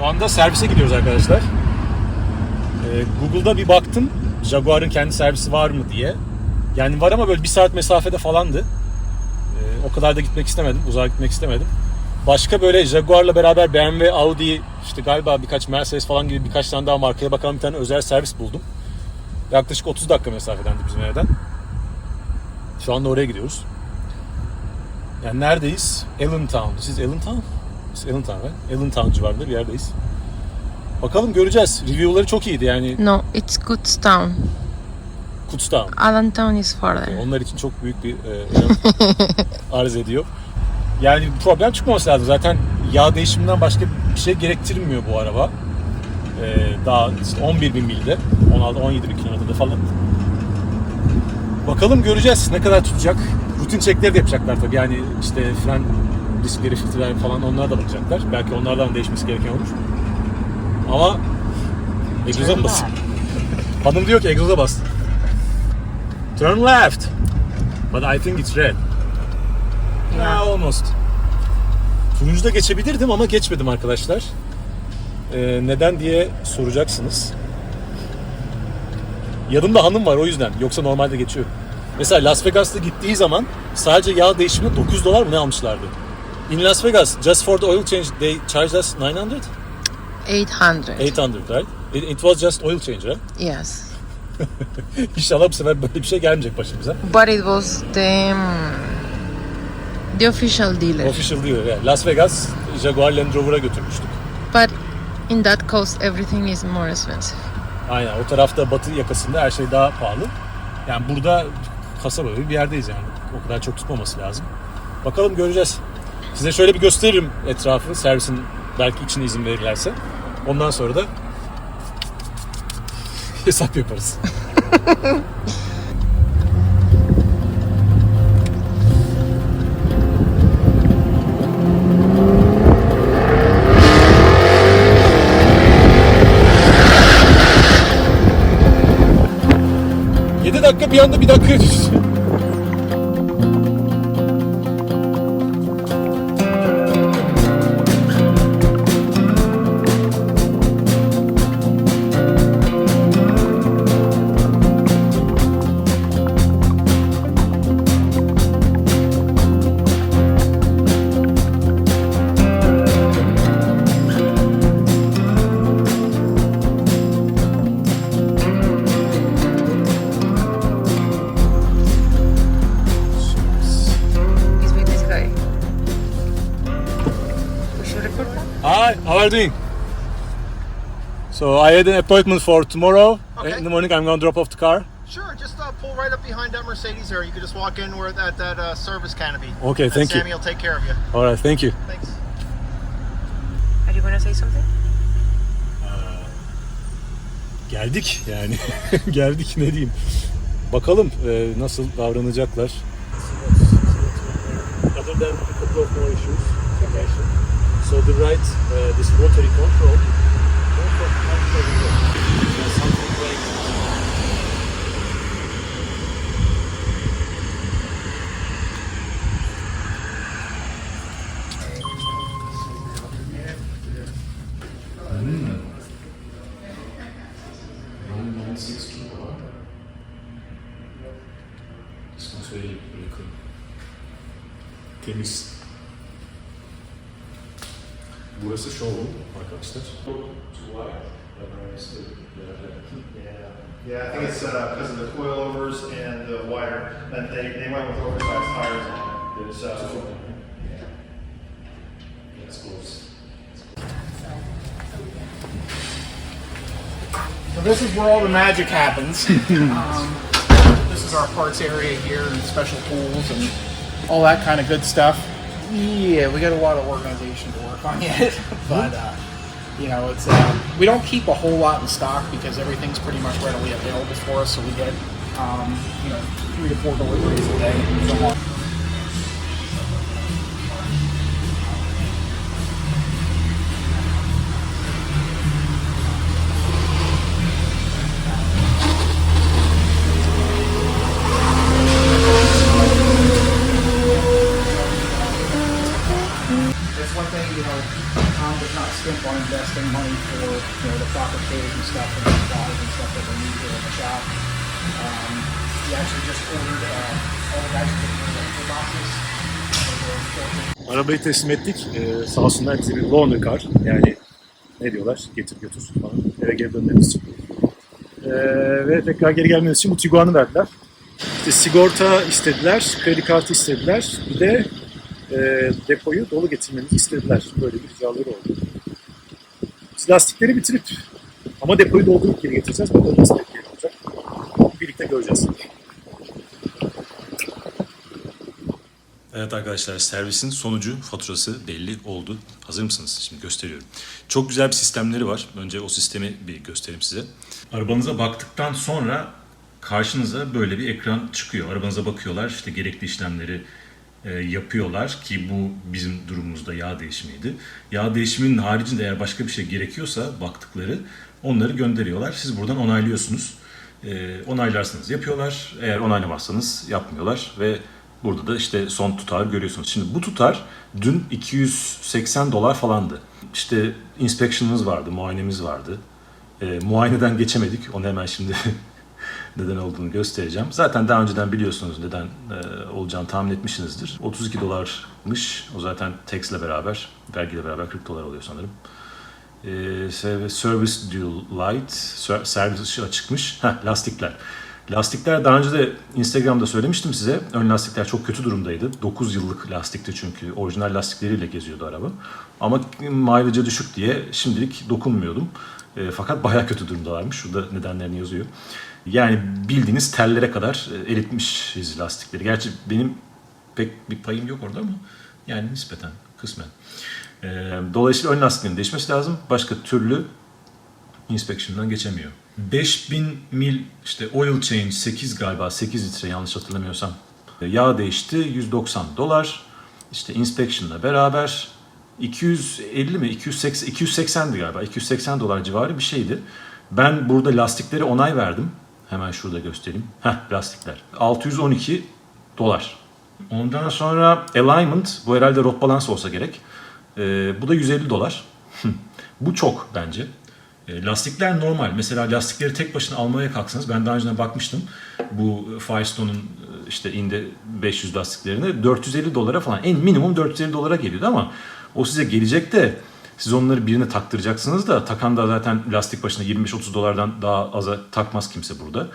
Şu anda servise gidiyoruz arkadaşlar. Ee, Google'da bir baktım Jaguar'ın kendi servisi var mı diye. Yani var ama böyle bir saat mesafede falandı. Ee, o kadar da gitmek istemedim, uzağa gitmek istemedim. Başka böyle Jaguar'la beraber BMW, Audi, işte galiba birkaç Mercedes falan gibi birkaç tane daha markaya bakan bir tane özel servis buldum. Yaklaşık 30 dakika mesafedendi bizim evden. Şu anda oraya gidiyoruz. Yani neredeyiz? Allentown. Siz Allentown? Biz Allentown, right? Allentown civarında bir yerdeyiz. Bakalım göreceğiz. Review'ları çok iyiydi yani No, it's Kutztown. Kutztown. Allentown is farther. Onlar için çok büyük bir e, arz ediyor. Yani problem çıkmaması lazım. Zaten yağ değişiminden başka bir şey gerektirmiyor bu araba. E, daha işte 11 bin milde, 16-17 bin kilometrede falan. Bakalım göreceğiz ne kadar tutacak. Rutin çekleri de yapacaklar tabii. Yani işte fren diskleri, filtreler falan onlara da bakacaklar. Belki onlardan değişmesi gereken olur. Ama egzoza basayım? Hanım diyor ki egzoza bas. Turn left. But I think it's red. Yeah, almost. Turuncuda geçebilirdim ama geçmedim arkadaşlar. Ee, neden diye soracaksınız. Yanımda hanım var o yüzden. Yoksa normalde geçiyor. Mesela Las Vegas'ta gittiği zaman sadece yağ değişimine 9 dolar mı ne almışlardı? In Las Vegas, just for the oil change, they charged us 900? 800. 800, right? It, it was just oil change, right? Yes. İnşallah bu sefer böyle bir şey gelmeyecek başımıza. But it was the um, the official dealer. Official diyor yani. Las Vegas Jaguar Land Rover'a götürmüştük. But in that coast, everything is more expensive. Aynen o tarafta batı yakasında her şey daha pahalı. Yani burada kasaba bir yerdeyiz yani. O kadar çok tutmaması lazım. Bakalım göreceğiz. Size şöyle bir gösteririm etrafı. Servisin belki içine izin verirlerse. Ondan sonra da hesap yaparız. Yedi dakika bir anda bir dakikaya Hi, how are you doing? So I had an appointment for tomorrow. Okay. In the morning I'm gonna drop off the car. Sure, just uh, pull right up behind that Mercedes there. You can just walk in where that that uh, service canopy. Okay, And thank you. Sammy will take care of you. Alright, thank you. Thanks. Are you gonna say something? Geldik yani. Geldik ne diyeyim. Bakalım e, nasıl davranacaklar. Other than a couple of more issues. So the right, uh, this rotary control. Something like Sonuç böyle bırakın. Temiz. Burası showroom arkadaşlar. Yeah, I think it's because of the coilovers and the wire. And they, they went with oversized tires on it. So, So this is where all the magic happens. um, this is our parts area here and special tools and all that kind of good stuff. Yeah, we got a lot of organization to work on yet, but uh, you know, it's uh, we don't keep a whole lot in stock because everything's pretty much readily available for us. So we get um, you know three to four deliveries a day. Money for you know the proper cage and stuff and supplies and stuff that they need here in the shop. Um, we actually just ordered uh, all the guys are getting rid of the boxes. Arabayı teslim ettik. Ee, sağ olsunlar bize bir loaner car. Yani ne diyorlar? Getir götür falan. Eve geri dönmemiz için. Ee, ve tekrar geri gelmemiz için bu Tiguan'ı verdiler. İşte sigorta istediler, kredi kartı istediler. Bir de e, depoyu dolu getirmemizi istediler. Böyle bir ricaları oldu. Biz lastikleri bitirip ama depoyu doldurup geri getireceğiz. Bakalım nasıl tepki olacak. Birlikte göreceğiz. Evet arkadaşlar servisin sonucu faturası belli oldu. Hazır mısınız? Şimdi gösteriyorum. Çok güzel bir sistemleri var. Önce o sistemi bir göstereyim size. Arabanıza baktıktan sonra karşınıza böyle bir ekran çıkıyor. Arabanıza bakıyorlar işte gerekli işlemleri e, yapıyorlar ki bu bizim durumumuzda yağ değişimiydi. Yağ değişiminin haricinde eğer başka bir şey gerekiyorsa baktıkları onları gönderiyorlar. Siz buradan onaylıyorsunuz. E, onaylarsanız yapıyorlar. Eğer onaylamazsanız yapmıyorlar ve burada da işte son tutar görüyorsunuz. Şimdi bu tutar dün 280 dolar falandı. İşte inspection'ımız vardı, muayenemiz vardı. E, muayeneden geçemedik. Onu hemen şimdi neden olduğunu göstereceğim. Zaten daha önceden biliyorsunuz neden e, olacağını tahmin etmişsinizdir. 32 dolarmış. O zaten tax ile beraber, vergiyle beraber 40 dolar oluyor sanırım. E, se- service Dual Light, ser- servis ışığı çıkmış. Heh, lastikler. Lastikler daha önce de Instagram'da söylemiştim size. Ön lastikler çok kötü durumdaydı. 9 yıllık lastikti çünkü. Orijinal lastikleriyle geziyordu araba. Ama mileage'ı düşük diye şimdilik dokunmuyordum. E, fakat bayağı kötü durumdalarmış. Şurada nedenlerini yazıyor. Yani bildiğiniz tellere kadar e, eritmişiz lastikleri. Gerçi benim pek bir payım yok orada ama yani nispeten, kısmen. E, dolayısıyla ön lastiklerin değişmesi lazım. Başka türlü inspection'dan geçemiyor. 5000 mil işte oil change 8 galiba 8 litre yanlış hatırlamıyorsam. E, Yağ değişti 190 dolar. İşte inspection'la beraber 250 mi 280 280'di galiba 280 dolar civarı bir şeydi. Ben burada lastikleri onay verdim. Hemen şurada göstereyim. Heh lastikler. 612 dolar. Ondan sonra alignment bu herhalde rot balans olsa gerek. Ee, bu da 150 dolar. bu çok bence. E, Lastikler normal. Mesela lastikleri tek başına almaya kalksanız ben daha önceden bakmıştım. Bu Firestone'un e, işte inde 500 lastiklerine 450 dolara falan en minimum 450 dolara geliyordu ama o size gelecek de siz onları birine taktıracaksınız da takan da zaten lastik başına 25-30 dolardan daha aza takmaz kimse burada.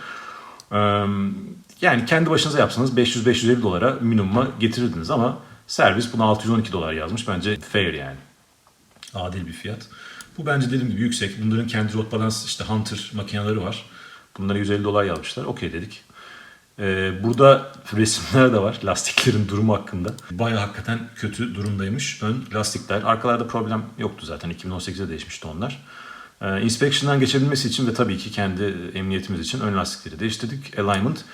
Yani kendi başınıza yapsanız 500-550 dolara minimuma getirirdiniz ama servis buna 612 dolar yazmış. Bence fair yani adil bir fiyat. Bu bence dediğim gibi yüksek. Bunların kendi rot balans işte Hunter makineleri var. Bunlara 150 dolar yazmışlar. Okey dedik. Ee, burada resimler de var lastiklerin durumu hakkında. Bayağı hakikaten kötü durumdaymış ön lastikler. Arkalarda problem yoktu zaten. 2018'de değişmişti onlar. Ee, inspection'dan geçebilmesi için ve tabii ki kendi emniyetimiz için ön lastikleri değiştirdik. Alignment.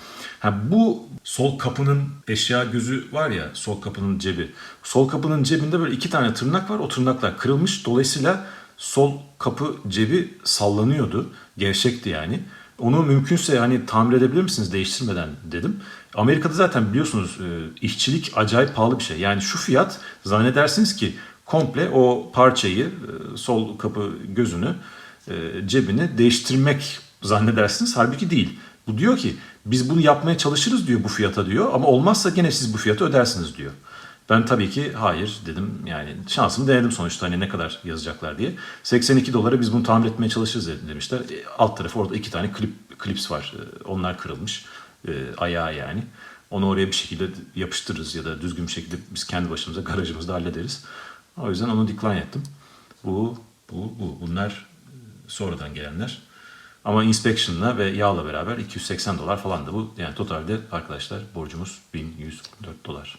Ha, bu sol kapının eşya gözü var ya sol kapının cebi. Sol kapının cebinde böyle iki tane tırnak var. O tırnaklar kırılmış. Dolayısıyla sol kapı cebi sallanıyordu. Gevşekti yani. Onu mümkünse hani tamir edebilir misiniz değiştirmeden dedim. Amerika'da zaten biliyorsunuz e, işçilik acayip pahalı bir şey. Yani şu fiyat zannedersiniz ki komple o parçayı e, sol kapı gözünü e, cebini değiştirmek zannedersiniz. Halbuki değil. Bu diyor ki biz bunu yapmaya çalışırız diyor bu fiyata diyor ama olmazsa gene siz bu fiyatı ödersiniz diyor. Ben tabii ki hayır dedim yani şansımı denedim sonuçta hani ne kadar yazacaklar diye. 82 dolara biz bunu tamir etmeye çalışırız demişler. E, alt tarafı orada iki tane klip, klips var. E, onlar kırılmış. E, ayağı yani. Onu oraya bir şekilde yapıştırırız ya da düzgün bir şekilde biz kendi başımıza garajımızda hallederiz. O yüzden onu decline ettim. Bu, bu, bu. Bunlar e, sonradan gelenler. Ama inspection'la ve yağla beraber 280 dolar falandı bu. Yani totalde arkadaşlar borcumuz 1144 dolar.